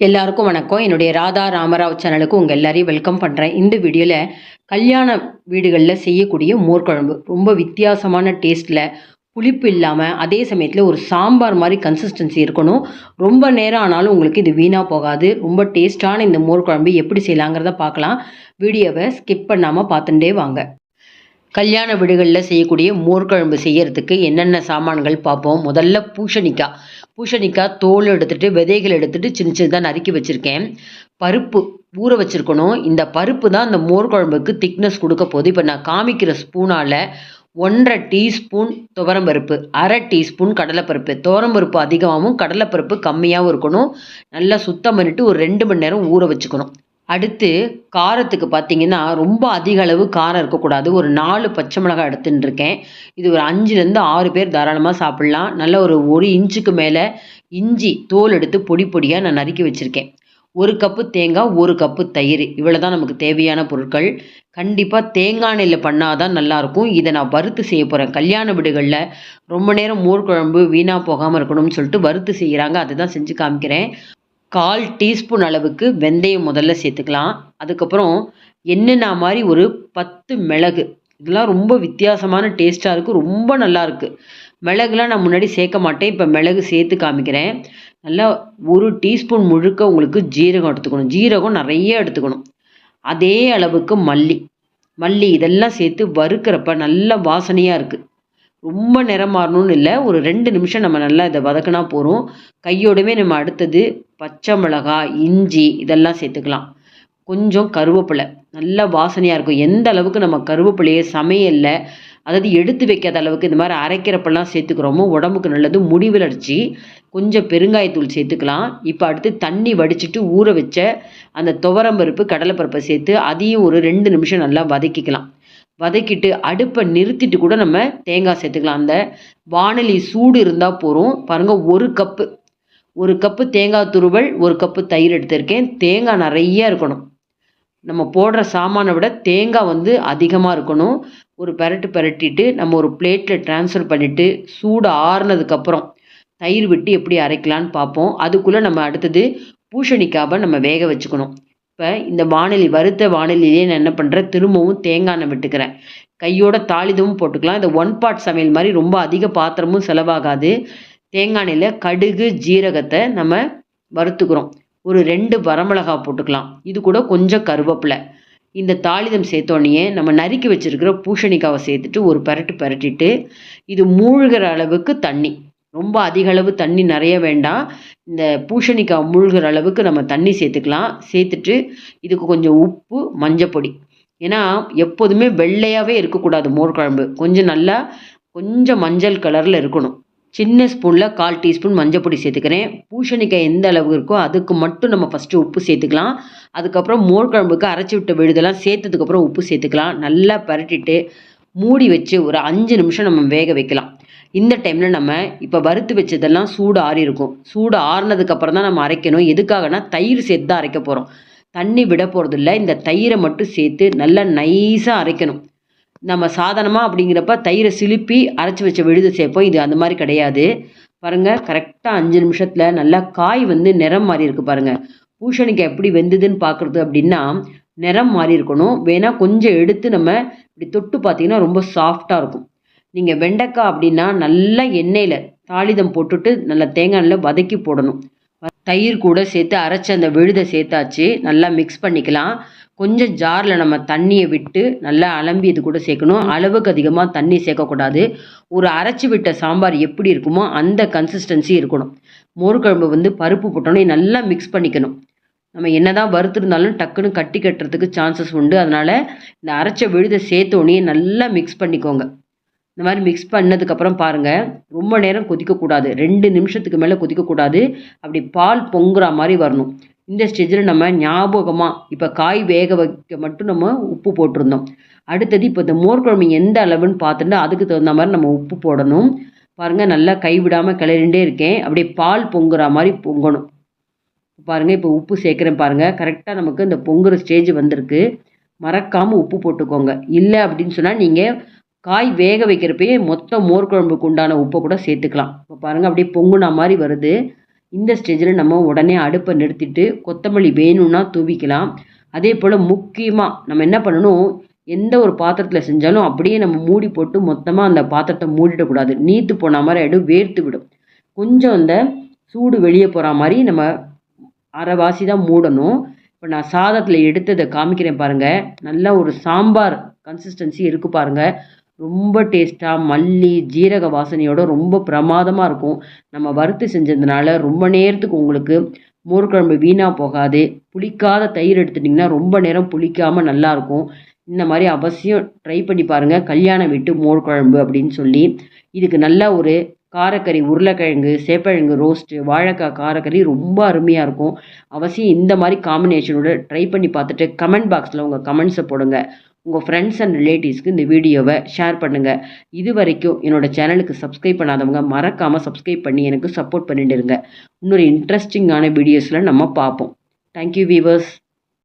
எல்லாருக்கும் வணக்கம். என்னுடைய ராதா ராமராவ் சேனலுக்கு உங்கள் எல்லாரையும் வெல்கம் பண்ணுறேன் இந்த வீடியோவில் கல்யாண வீடுகளில் செய்யக்கூடிய மோர் குழம்பு ரொம்ப வித்தியாசமான டேஸ்ட்டில் புளிப்பு இல்லாமல் அதே சமயத்தில் ஒரு சாம்பார் மாதிரி கன்சிஸ்டன்சி இருக்கணும். ரொம்ப நேரம் ஆனாலும் உங்களுக்கு இது வீணாக போகாது. ரொம்ப டேஸ்ட்டான இந்த மோர் குழம்பு எப்படி செய்யலாங்கிறத பார்க்கலாம். வீடியோவை ஸ்கிப் பண்ணாமல் பார்த்துட்டே வாங்க. கல்யாண வீடுகளில் செய்யக்கூடிய மோர்கழம்பு செய்யறதுக்கு என்னென்ன சாமான்கள் பார்ப்போம்? முதல்ல பூசணிக்காய். பூசணிக்காய் தோல் எடுத்துகிட்டு விதைகள் எடுத்துகிட்டு சின்ன சின்னதாக நறுக்கி வச்சுருக்கேன். பருப்பு ஊற வச்சுருக்கணும். இந்த பருப்பு தான் இந்த மோர்குழம்புக்கு திக்னஸ் கொடுக்க போகுது. இப்போ நான் காமிக்கிற ஸ்பூனால் ஒன்றரை டீஸ்பூன் துவரம்பருப்பு அரை டீஸ்பூன் கடலைப்பருப்பு. துவரம்பருப்பு அதிகமாகவும் கடலைப்பருப்பு கம்மியாகவும் இருக்கணும். நல்லா சுத்தம் பண்ணிவிட்டு ஒரு ரெண்டு மணி நேரம் ஊற வச்சுக்கணும். அடுத்து காரத்துக்கு பார்த்தீங்கன்னா ரொம்ப அதிக அளவு காரம் இருக்கக்கூடாது. ஒரு நாலு பச்சை மிளகாய் எடுத்துன்னு இருக்கேன். இது ஒரு அஞ்சுலேருந்து ஆறு பேர் தாராளமாக சாப்பிட்லாம். நல்ல ஒரு ஒரு இன்ச்சுக்கு மேலே இஞ்சி தோல் எடுத்து பொடி பொடியாக நான் நறுக்கி வச்சுருக்கேன். ஒரு கப்பு தேங்காய் ஒரு கப்பு தயிர். இவ்வளோ தான் நமக்கு தேவையான பொருட்கள். கண்டிப்பாக தேங்காய் எண்ணெயில் பண்ணால் தான் நல்லாயிருக்கும். இதை நான் வறுத்து செய்ய போகிறேன் கல்யாண வீடுகளில் ரொம்ப நேரம் மோர் குழம்பு வீணாக போகாமல் இருக்கணும்னு சொல்லிட்டு வறுத்து செய்கிறாங்க அதுதான் செஞ்சு காமிக்கிறேன். கால் டீஸ்பூன் அளவுக்கு வெந்தயம் முதல்ல சேர்த்துக்கலாம். அதுக்கப்புறம் என்னென்ன மாதிரி ஒரு பத்து மிளகு. இதெல்லாம் ரொம்ப வித்தியாசமான டேஸ்ட்டாக இருக்குது ரொம்ப நல்லா இருக்குது மிளகுலாம் நான் முன்னாடி சேர்க்க மாட்டேன். இப்போ மிளகு சேர்த்து காமிக்கிறேன். நல்லா ஒரு டீஸ்பூன் முழுக்க உங்களுக்கு ஜீரகம் எடுத்துக்கணும். ஜீரகம் நிறைய எடுத்துக்கணும். அதே அளவுக்கு மல்லி. மல்லி இதெல்லாம் சேர்த்து வறுக்கிறப்ப நல்ல வாசனையாக இருக்குது ரொம்ப நிறம் மாறணும்னு இல்லை. ஒரு ரெண்டு நிமிஷம் நம்ம நல்லா இதை வதக்கினா போகிறோம் கையோடவே நம்ம அடுத்தது பச்சை மிளகாய் இஞ்சி இதெல்லாம் சேர்த்துக்கலாம். கொஞ்சம் கருவேப்பிலை. நல்லா வாசனையாக இருக்கும். எந்த அளவுக்கு நம்ம கருவேப்பிலையை சமையலில் அதாவது எடுத்து வைக்காத அளவுக்கு இந்த மாதிரி அரைக்கிறப்பெல்லாம் சேர்த்துக்கிறோமோ உடம்புக்கு நல்லது. முடி வளர்ச்சி. கொஞ்சம் பெருங்காயத்தூள் சேர்த்துக்கலாம். இப்போ அடுத்து தண்ணி வடிச்சிட்டு ஊற வச்ச அந்த துவரம்பருப்பு கடலைப்பருப்பை சேர்த்து அதையும் ஒரு ரெண்டு நிமிஷம் நல்லா வதக்கிக்கலாம். வதக்கிட்டு அடுப்பை நிறுத்திட்டு கூட நம்ம தேங்காய் சேர்த்துக்கலாம். அந்த வானொலி சூடு இருந்தால் போகிறோம் பாருங்கள் ஒரு கப்பு ஒரு கப்பு தேங்காய் துருவல் ஒரு கப்பு தயிர் எடுத்திருக்கேன். தேங்காய் நிறைய இருக்கணும். நம்ம போடுற சாமானை விட தேங்காய் வந்து அதிகமாக இருக்கணும். ஒரு பெரட்டு பெரட்டிட்டு நம்ம ஒரு பிளேட்டில் ட்ரான்ஸ்ஃபர் பண்ணிவிட்டு சூடு ஆறுனதுக்கப்புறம் தயிர் விட்டு எப்படி அரைக்கலான்னு பார்ப்போம். அதுக்குள்ளே நம்ம அடுத்தது பூசணிக்காவை நம்ம வேக வச்சுக்கணும். இப்போ இந்த வானிலை வறுத்த வானிலையிலே நான் என்ன பண்ணுறேன் திரும்பவும் தேங்காய் எண்ணெய் விட்டுக்கிறேன். கையோட தாளிதமும் போட்டுக்கலாம். இந்த ஒன் பார்ட் சமையல் மாதிரி ரொம்ப அதிக பாத்திரமும் செலவாகாது. தேங்காய் எண்ணெயில் கடுகு ஜீரகத்தை நம்ம வறுத்துக்கிறோம். ஒரு ரெண்டு வரமிளகா போட்டுக்கலாம். இது கூட கொஞ்சம் கருவேப்பிலை. இந்த தாளிதம் சேர்த்தோடனே நம்ம நறுக்கி வச்சுருக்கிற பூசணிக்காவை சேர்த்துட்டு ஒரு பரட்டு பரட்டிட்டு இது மூழ்கிற அளவுக்கு தண்ணி. ரொம்ப அதிக அளவு தண்ணி நிறைய வேண்டாம். இந்த பூசணிக்காய் மூழ்கிற அளவுக்கு நம்ம தண்ணி சேர்த்துக்கலாம். சேர்த்துட்டு இதுக்கு கொஞ்சம் உப்பு மஞ்சப்பொடி ஏன்னா எப்போதுமே வெள்ளையாகவே இருக்கக்கூடாது மோர் குழம்பு கொஞ்சம் நல்லா கொஞ்சம் மஞ்சள் கலரில் இருக்கணும். சின்ன ஸ்பூனில் கால் டீஸ்பூன் மஞ்சப்பொடி சேர்த்துக்கிறேன். பூசணிக்காய் எந்த அளவு இருக்கோ அதுக்கு மட்டும் நம்ம ஃபஸ்ட்டு உப்பு சேர்த்துக்கலாம். அதுக்கப்புறம் மோர் குழம்புக்கு அரைச்சி விட்ட விழுதெல்லாம் சேர்த்ததுக்கப்புறம் உப்பு சேர்த்துக்கலாம். நல்லா பரட்டிட்டு மூடி வச்சு ஒரு அஞ்சு நிமிஷம் நம்ம வேக வைக்கலாம். இந்த டைமில் நம்ம இப்போ வறுத்து வச்சதெல்லாம் சூடு ஆறி இருக்கும். சூடு ஆறினதுக்கப்புறம் தான் நம்ம அரைக்கணும். எதுக்காகனா தயிர் சேர்த்து தான் அரைக்க போகிறோம் தண்ணி விட போகிறது இல்லை. இந்த தயிரை மட்டும் சேர்த்து நல்லா நைஸாக அரைக்கணும். நம்ம சாதாரணமாக அப்படிங்கிறப்ப தயிரை சிலுப்பி அரைச்சி வச்ச விழுது சேர்ப்போம். இது அந்த மாதிரி கிடையாது. பாருங்கள் கரெக்டாக அஞ்சு நிமிஷத்தில் நல்லா காய் வந்து நிறம் மாறி இருக்குது பாருங்கள் பூஷணிக்காய் எப்படி வெந்ததுன்னு பார்க்குறது அப்படின்னா நிறம் மாறி இருக்கணும். வேணால் கொஞ்சம் எடுத்து நம்ம இப்படி தொட்டு பார்த்தீங்கன்னா ரொம்ப சாஃப்டாக இருக்கும். நீங்கள் வெண்டைக்காய் அப்படின்னா நல்லா எண்ணெயில் தாளிதம் போட்டுட்டு நல்லா தேங்காய் வதக்கி போடணும். தயிர் கூட சேர்த்து அரைச்சி அந்த விழுதை சேர்த்தாச்சு. நல்லா மிக்ஸ் பண்ணிக்கலாம். கொஞ்சம் ஜாரில் நம்ம தண்ணியை விட்டு நல்லா அலம்பி இது கூட சேர்க்கணும். அளவுக்கு அதிகமாக தண்ணி சேர்க்கக்கூடாது. ஒரு அரைச்சி விட்ட சாம்பார் எப்படி இருக்குமோ அந்த கன்சிஸ்டன்சி இருக்கணும். மோர்குழம்பு வந்து பருப்பு போட்டோன்னே நல்லா மிக்ஸ் பண்ணிக்கணும். நம்ம என்ன தான் வறுத்துருந்தாலும் டக்குன்னு கட்டி கட்டுறதுக்கு சான்சஸ் உண்டு. அதனால் இந்த அரைச்ச விழுதை சேர்த்தோடனே நல்லா மிக்ஸ் பண்ணிக்கோங்க. இந்த மாதிரி மிக்ஸ் பண்ணதுக்கப்புறம் பாருங்கள் ரொம்ப நேரம் கொதிக்கக்கூடாது. ரெண்டு நிமிஷத்துக்கு மேலே கொதிக்கக்கூடாது. அப்படி பால் பொங்குற மாதிரி வரணும். இந்த ஸ்டேஜில் நம்ம ஞாபகமாக இப்போ காய் வேக வைக்க மட்டும் நம்ம உப்பு போட்டிருந்தோம். அடுத்தது இப்போ இந்த மோர் குழம்பு எந்த அளவுன்னு பார்த்துட்டு அதுக்கு தகுந்த மாதிரி நம்ம உப்பு போடணும். பாருங்கள் நல்லா கைவிடாமல் கிளறிண்டே இருக்கேன். அப்படியே பால் பொங்குற மாதிரி பொங்கணும். பாருங்கள் இப்போ உப்பு சேர்க்குறேன் பாருங்கள் கரெக்டாக நமக்கு இந்த பொங்குற ஸ்டேஜ் வந்திருக்கு. மறக்காமல் உப்பு போட்டுக்கோங்க. இல்லை அப்படின்னு சொன்னால் நீங்கள் காய் வேக வைக்கிறப்பயே மொத்த மோர் குழம்புக்கு உண்டான உப்பை கூட சேர்த்துக்கலாம். இப்போ பாருங்கள் அப்படியே பொங்குனா மாதிரி வருது. இந்த ஸ்டேஜில் நம்ம உடனே அடுப்பை நிறுத்திட்டு கொத்தமல்லி வேணும்னா தூவிக்கலாம். அதே போல் முக்கியமாக நம்ம என்ன பண்ணணும்? எந்த ஒரு பாத்திரத்தில் செஞ்சாலும் அப்படியே நம்ம மூடி போட்டு மொத்தமாக அந்த பாத்திரத்தை மூடிடக்கூடாது நீத்து போன மாதிரி ஆகிடும் வேர்த்து விடும். கொஞ்சம் அந்த சூடு வெளியே போகிற மாதிரி நம்ம அரைவாசி தான் மூடணும். இப்போ நான் சாதத்தில் எடுத்ததை காமிக்கிறேன் பாருங்கள் நல்லா ஒரு சாம்பார் கன்சிஸ்டன்சி இருக்குது பாருங்கள் ரொம்ப டேஸ்ட்டாக மல்லி ஜீரக வாசனையோட ரொம்ப பிரமாதமாக இருக்கும். நம்ம வறுத்து செஞ்சதுனால ரொம்ப நேரத்துக்கு உங்களுக்கு மோர் குழம்பு வீணாக போகாது. புளிக்காத தயிர் எடுத்துட்டிங்கன்னா ரொம்ப நேரம் புளிக்காமல் நல்லாயிருக்கும் இந்த மாதிரி அவசியம் ட்ரை பண்ணி பாருங்கள் கல்யாண வீட்டு மோர் குழம்பு அப்படின்னு சொல்லி. இதுக்கு நல்ல ஒரு காரக்கறி உருளைக்கிழங்கு சேப்பக்கிழங்கு ரோஸ்ட்டு வாழைக்காய் காரக்கறி ரொம்ப அருமையாக இருக்கும். அவசியம் இந்த மாதிரி காம்பினேஷனோட ட்ரை பண்ணி பார்த்துட்டு கமெண்ட் பாக்ஸில் உங்கள் கமெண்ட்ஸை போடுங்க. உங்கள் ஃப்ரெண்ட்ஸ் அண்ட் ரிலேட்டிவ்ஸ்க்கு இந்த வீடியோவை ஷேர் பண்ணுங்கள் இது வரைக்கும் என்னோடய சேனலுக்கு சப்ஸ்கிரைப் பண்ணாதவங்க மறக்காமல் சப்ஸ்கிரைப் பண்ணி எனக்கு சப்போர்ட் பண்ணிட்டு இருங்க. இன்னொரு இன்ட்ரெஸ்டிங்கான வீடியோஸில் நம்ம பார்ப்போம். Thank you viewers